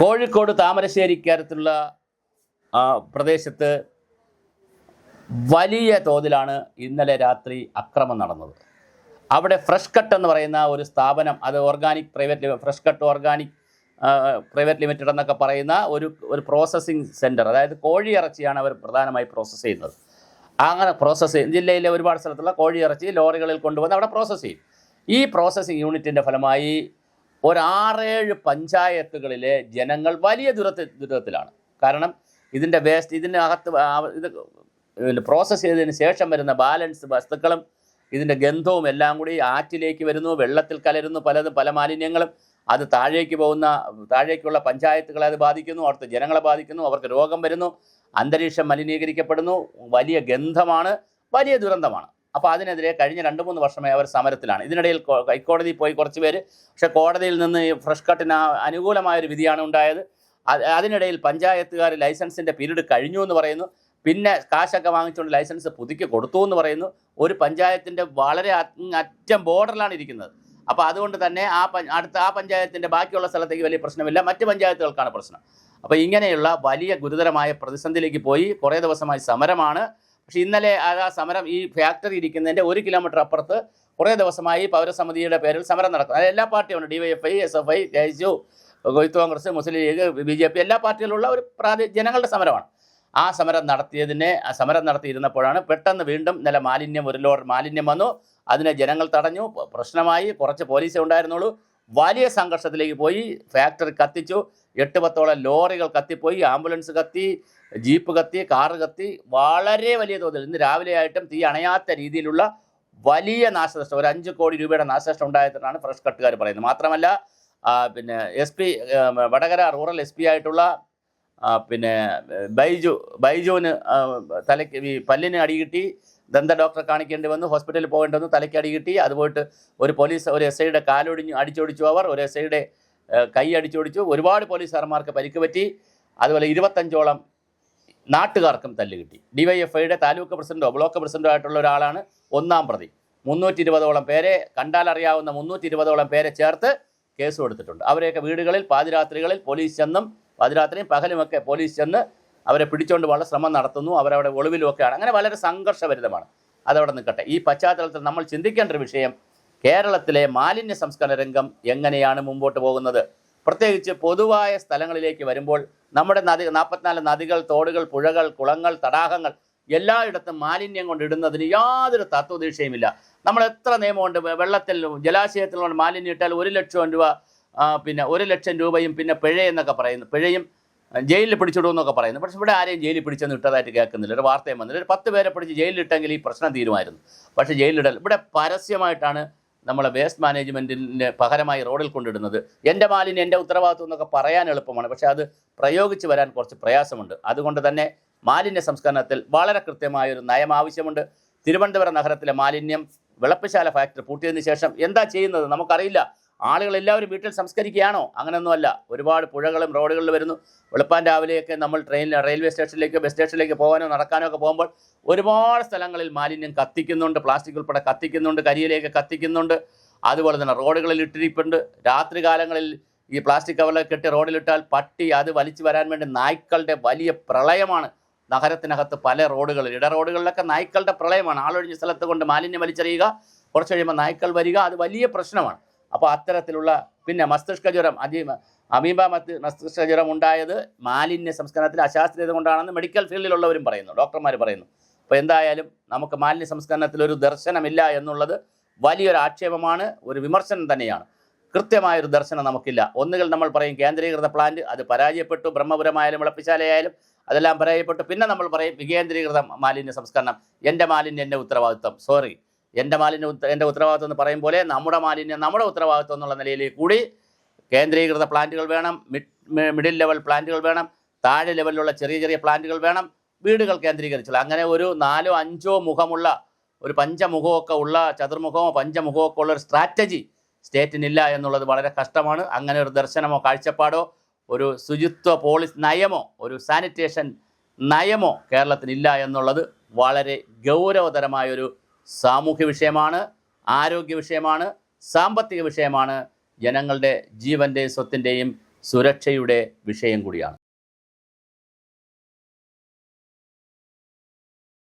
കോഴിക്കോട് താമരശ്ശേരിക്കരത്തുള്ള പ്രദേശത്ത് വലിയ തോതിലാണ് ഇന്നലെ രാത്രി അക്രമം നടന്നത്. അവിടെ ഫ്രഷ് കട്ട് എന്ന് പറയുന്ന ഒരു സ്ഥാപനം അത് organic private fresh cut organic private limited എന്നൊക്കെ പറയുന്ന ഒരു ഒരു പ്രോസസ്സിംഗ് സെന്റർ അതായത് കോഴി ഇറച്ചിയാണ് അവർ പ്രധാനമായി പ്രോസസ്സ് ചെയ്യുന്നത്. അങ്ങനെ പ്രോസസ്സ് ചെയ്യും ജില്ലയിലെ ഒരുപാട് സ്ഥലത്തുള്ള കോഴി ഇറച്ചി ലോറികളിൽ കൊണ്ടുവന്ന് അവിടെ പ്രോസസ്സ് ചെയ്യും. ഈ പ്രോസസ്സിംഗ് യൂണിറ്റിന്റെ ഫലമായി ഒരു ആറേഴ് പഞ്ചായത്തുകളിലെ ജനങ്ങൾ വലിയ ദുരത്തി ദുരിതത്തിലാണ്. കാരണം ഇതിന്റെ വേസ്റ്റ് ആ- ഇത് പ്രോസസ്സ് ചെയ്തതിന് ശേഷം വരുന്ന ബാലൻസ് വസ്തുക്കളും ഇതിന്റെ ഗന്ധവും എല്ലാം കൂടി ആറ്റിലേക്ക് വരുന്നു വെള്ളത്തിൽ കലരുന്നു പലതും പല മാലിന്യങ്ങളും. അത് താഴേക്ക് പോകുന്ന താഴേക്കുള്ള പഞ്ചായത്തുകളെ അത് ബാധിക്കുന്നു അവിടുത്തെ ജനങ്ങളെ ബാധിക്കുന്നു അവർക്ക് രോഗം വരുന്നു അന്തരീക്ഷം മലിനീകരിക്കപ്പെടുന്നു വലിയ ഗന്ധമാണ് വലിയ ദുരന്തമാണ്. അപ്പോൾ അതിനെതിരെ കഴിഞ്ഞ രണ്ട് മൂന്ന് വർഷമായി അവർ സമരത്തിലാണ്. ഇതിനിടയിൽ ഹൈക്കോടതി ഹൈക്കോടതിയിൽ പോയി കുറച്ച് പേര്. പക്ഷേ കോടതിയിൽ നിന്ന് ഫ്രഷ് കട്ടിന് അനുകൂലമായൊരു വിധിയാണ് ഉണ്ടായത്. അതിനിടയിൽ പഞ്ചായത്തുകാർ ലൈസൻസിന്റെ പീരീഡ് കഴിഞ്ഞു എന്ന് പറയുന്നു. പിന്നെ കാശൊക്കെ വാങ്ങിച്ചുകൊണ്ട് ലൈസൻസ് പുതുക്കി കൊടുത്തു എന്ന് പറയുന്നു. ഒരു പഞ്ചായത്തിന്റെ വളരെ അറ്റം ബോർഡറിലാണ് ഇരിക്കുന്നത്. അപ്പോൾ അതുകൊണ്ട് തന്നെ ആ അടുത്ത ആ പഞ്ചായത്തിന്റെ ബാക്കിയുള്ള സ്ഥലത്തേക്ക് വലിയ പ്രശ്നമില്ല. മറ്റ് പഞ്ചായത്തുകൾക്കാണ് പ്രശ്നം. അപ്പോൾ ഇങ്ങനെയുള്ള വലിയ ഗുരുതരമായ പ്രതിസന്ധിയിലേക്ക് പോയി. കുറേ ദിവസമായി സമരമാണ്. പക്ഷേ ഇന്നലെ ആ സമരം ഈ ഫാക്ടറി ഇരിക്കുന്നതിന്റെ ഒരു കിലോമീറ്റർ അപ്പുറത്ത് കുറേ ദിവസമായി പൗരസമിതിയുടെ പേരിൽ സമരം നടക്കുന്നു. അത് എല്ലാ പാർട്ടിയുണ്ട് D Y F I S F I K S U കൊയ്ത്ത് Congress Muslim League B J P എല്ലാ പാർട്ടികളുള്ള ഒരു പ്രാദേശിക ജനങ്ങളുടെ സമരമാണ്. ആ സമരം നടത്തിയതിനെ ആ സമരം നടത്തിയിരുന്നപ്പോഴാണ് പെട്ടെന്ന് വീണ്ടും നല്ല മാലിന്യം ഒരു ലോഡ് മാലിന്യം വന്നു. അതിനെ ജനങ്ങൾ തടഞ്ഞു. പ്രശ്നമായി കുറച്ച് പോലീസേ ഉണ്ടായിരുന്നുള്ളൂ. വലിയ സംഘർഷത്തിലേക്ക് പോയി. ഫാക്ടറി കത്തിച്ചു. എട്ട് പത്തോളം ലോറികൾ കത്തിപ്പോയി. ആംബുലൻസ് കത്തി ജീപ്പ് കത്തി കാറ് കത്തി. വളരെ വലിയ തോതിൽ ഇന്ന് രാവിലെ ആയിട്ടും തീ അണയാത്ത രീതിയിലുള്ള വലിയ നാശനഷ്ടം. ഒരു അഞ്ച് കോടി രൂപയുടെ നാശനഷ്ടം ഉണ്ടായതെന്നാണ് ഫ്രഷ് കട്ടുകാർ പറയുന്നത്. മാത്രമല്ല പിന്നെ S P Vadakara rural S P ആയിട്ടുള്ള പിന്നെ ബൈജു ബൈജുവിന് തലയ്ക്ക് ഈ പല്ലിന് അടി കിട്ടി ദന്ത ഡോക്ടറെ കാണിക്കേണ്ടി വന്നു ഹോസ്പിറ്റലിൽ പോകേണ്ടി വന്നു തലയ്ക്ക് അടി കിട്ടി അതുപോയിട്ട് ഒരു പോലീസ് ഒരു എസ് ഐയുടെ കാലൊടിഞ്ഞു അടിച്ചോടിച്ചു അവർ ഒരു എസ് ഐയുടെ കൈ അടിച്ചോടിച്ചു. ഒരുപാട് പോലീസുകാരന്മാർക്ക് പരിക്ക് പറ്റി. അതുപോലെ ഇരുപത്തഞ്ചോളം നാട്ടുകാർക്കും തല്ല് കിട്ടി. ഡിവൈഎഫ്ഐയുടെ താലൂക്ക് പ്രസിഡന്റോ ബ്ലോക്ക് പ്രസിഡന്റോ ആയിട്ടുള്ള ഒരാളാണ് ഒന്നാം പ്രതി. മുന്നൂറ്റി ഇരുപതോളം പേരെ കണ്ടാലറിയാവുന്ന മുന്നൂറ്റി ഇരുപതോളം പേരെ ചേർത്ത് കേസ് കൊടുത്തിട്ടുണ്ട്. അവരെയൊക്കെ വീടുകളിൽ പാതിരാത്രികളിൽ പോലീസ് ചെന്നും പാതിരാത്രിയും പകലുമൊക്കെ പോലീസ് ചെന്ന് അവരെ പിടിച്ചുകൊണ്ട് വളരെ ശ്രമം നടത്തുന്നു അവരവിടെ ഒളിവിലുമൊക്കെയാണ് അങ്ങനെ വളരെ സംഘർഷഭരിതമാണ്. അതവിടെ നിൽക്കട്ടെ. ഈ പശ്ചാത്തലത്തിൽ നമ്മൾ ചിന്തിക്കേണ്ട ഒരു വിഷയം കേരളത്തിലെ മാലിന്യ സംസ്കരണ രംഗം എങ്ങനെയാണ് മുമ്പോട്ട് പോകുന്നത്? പ്രത്യേകിച്ച് പൊതുവായ സ്ഥലങ്ങളിലേക്ക് വരുമ്പോൾ നമ്മുടെ നദി നാൽപ്പത്തിനാല് നദികൾ തോടുകൾ പുഴകൾ കുളങ്ങൾ തടാകങ്ങൾ എല്ലായിടത്തും മാലിന്യം കൊണ്ട് ഇടുന്നതിന് യാതൊരു തത്വദീക്ഷയുമില്ല. നമ്മൾ എത്ര നിയമമുണ്ട്? വെള്ളത്തിൽ ജലാശയത്തിലുള്ള മാലിന്യം ഇട്ടാൽ ഒരു ലക്ഷം രൂപ പിന്നെ ഒരു ലക്ഷം രൂപയും പിന്നെ പിഴയെന്നൊക്കെ പറയുന്നു. പിഴയും ജയിലിൽ പിടിച്ചിടുമെന്നൊക്കെ പറയുന്നു. പക്ഷെ ഇവിടെ ആരെയും ജയിലിൽ പിടിച്ചെന്ന് ഇട്ടതായിട്ട് കേൾക്കുന്നില്ല. ഒരു വാർത്തയും വന്നില്ല. ഒരു പത്ത് പേരെ പിടിച്ച് ജയിലിലിട്ടെങ്കിൽ ഈ പ്രശ്നം തീരുമായിരുന്നു. പക്ഷേ ജയിലിലിടൽ. ഇവിടെ പരസ്യമായിട്ടാണ് നമ്മളെ വേസ്റ്റ് മാനേജ്മെന്റിന് പകരമായി റോഡിൽ കൊണ്ടിടുന്നത്. എന്റെ മാലിന്യം എന്റെ ഉത്തരവാദിത്വം എന്നൊക്കെ പറയാൻ എളുപ്പമാണ്. പക്ഷേ അത് പ്രയോഗിച്ച് വരാൻ കുറച്ച് പ്രയാസമുണ്ട്. അതുകൊണ്ട് തന്നെ മാലിന്യ സംസ്കരണത്തിൽ വളരെ കൃത്യമായ ഒരു നയം ആവശ്യമുണ്ട്. തിരുവനന്തപുരം നഗരത്തിലെ മാലിന്യം വിളപ്പശാല ഫാക്ടറി പൂട്ടിയതിന് ശേഷം എന്താ ചെയ്യുന്നത് നമുക്കറിയില്ല. ആളുകൾ എല്ലാവരും വീട്ടിൽ സംസ്കരിക്കുകയാണോ? അങ്ങനെയൊന്നുമല്ല. ഒരുപാട് പുഴകളും റോഡുകളിൽ വരുന്നു. വെളുപ്പാൻ രാവിലെയൊക്കെ നമ്മൾ ട്രെയിനിൽ റെയിൽവേ സ്റ്റേഷനിലേക്ക് ബസ് സ്റ്റേഷനിലേക്ക് പോകാനോ നടക്കാനോ ഒക്കെ പോകുമ്പോൾ ഒരുപാട് സ്ഥലങ്ങളിൽ മാലിന്യം കത്തിക്കുന്നുണ്ട്. പ്ലാസ്റ്റിക് ഉൾപ്പെടെ കത്തിക്കുന്നുണ്ട്. കരിയിലേക്ക് കത്തിക്കുന്നുണ്ട്. അതുപോലെ തന്നെ റോഡുകളിൽ ഇട്ടിരിപ്പുണ്ട്. രാത്രി കാലങ്ങളിൽ ഈ പ്ലാസ്റ്റിക് കവറിലൊക്കെ കെട്ടി റോഡിലിട്ടാൽ പട്ടി അത് വലിച്ചു വരാൻ വേണ്ടി നായ്ക്കളുടെ വലിയ പ്രളയമാണ്. നഗരത്തിനകത്ത് പല റോഡുകളിൽ ഇട റോഡുകളിലൊക്കെ നായ്ക്കളുടെ പ്രളയമാണ്. ആളൊഴിഞ്ഞ സ്ഥലത്ത് കൊണ്ട് മാലിന്യം വലിച്ചെറിയുക കുറച്ച് കഴിയുമ്പോൾ നായ്ക്കൾ വരിക അത് വലിയ പ്രശ്നമാണ്. അപ്പോൾ അത്തരത്തിലുള്ള പിന്നെ മസ്തിഷ്ക ജ്വരം അതി അമീബ മത്ത് മസ്തിഷ്ക ജ്വരം ഉണ്ടായത് മാലിന്യ സംസ്കരണത്തിൽ അശാസ്ത്രീയത കൊണ്ടാണെന്ന് മെഡിക്കൽ ഫീൽഡിലുള്ളവരും പറയുന്നു ഡോക്ടർമാർ പറയുന്നു. അപ്പോൾ എന്തായാലും നമുക്ക് മാലിന്യ സംസ്കരണത്തിൽ ഒരു ദർശനമില്ല എന്നുള്ളത് വലിയൊരു ആക്ഷേപമാണ് ഒരു വിമർശനം തന്നെയാണ്. കൃത്യമായൊരു ദർശനം നമുക്കില്ല. ഒന്നുകിൽ നമ്മൾ പറയും കേന്ദ്രീകൃത പ്ലാന്റ് അത് പരാജയപ്പെട്ടു ബ്രഹ്മപുരമായാലും വിളപ്പിശാലയായാലും അതെല്ലാം പരാജയപ്പെട്ടു പിന്നെ നമ്മൾ പറയും വികേന്ദ്രീകൃത മാലിന്യ സംസ്കരണം എന്റെ മാലിന്യം എന്റെ ഉത്തരവാദിത്വം സോറി എന്റെ മാലിന്യ എന്റെ ഉത്തരവാദിത്വം എന്ന് പറയും പോലെ നമ്മുടെ മാലിന്യം നമ്മുടെ ഉത്തരവാദിത്വം എന്നുള്ള നിലയിൽ കൂടി കേന്ദ്രീകൃത പ്ലാന്റുകൾ വേണം മിഡിൽ ലെവൽ പ്ലാന്റുകൾ വേണം താഴെ ലെവലിലുള്ള ചെറിയ ചെറിയ പ്ലാന്റുകൾ വേണം വീടുകൾ കേന്ദ്രീകരിച്ചുള്ള അങ്ങനെ ഒരു നാലോ അഞ്ചോ മുഖമുള്ള ഒരു പഞ്ചമുഖമൊക്കെ ഉള്ള ചതുർമുഖമോ പഞ്ചമുഖമോ ഒക്കെ ഉള്ള ഒരു സ്ട്രാറ്റജി സ്റ്റേറ്റിനില്ല എന്നുള്ളത് വളരെ കഷ്ടമാണ്. അങ്ങനെ ഒരു ദർശനമോ കാഴ്ചപ്പാടോ ഒരു ശുചിത്വ പോളിസ് നയമോ ഒരു സാനിറ്റേഷൻ നയമോ കേരളത്തിനില്ല എന്നുള്ളത് വളരെ ഗൗരവതരമായൊരു സാമൂഹ്യ വിഷയമാണ് ആരോഗ്യ വിഷയമാണ് സാമ്പത്തിക വിഷയമാണ് ജനങ്ങളുടെ ജീവന്റെയും സ്വത്തിന്റെയും സുരക്ഷയുടെ വിഷയം കൂടിയാണ്.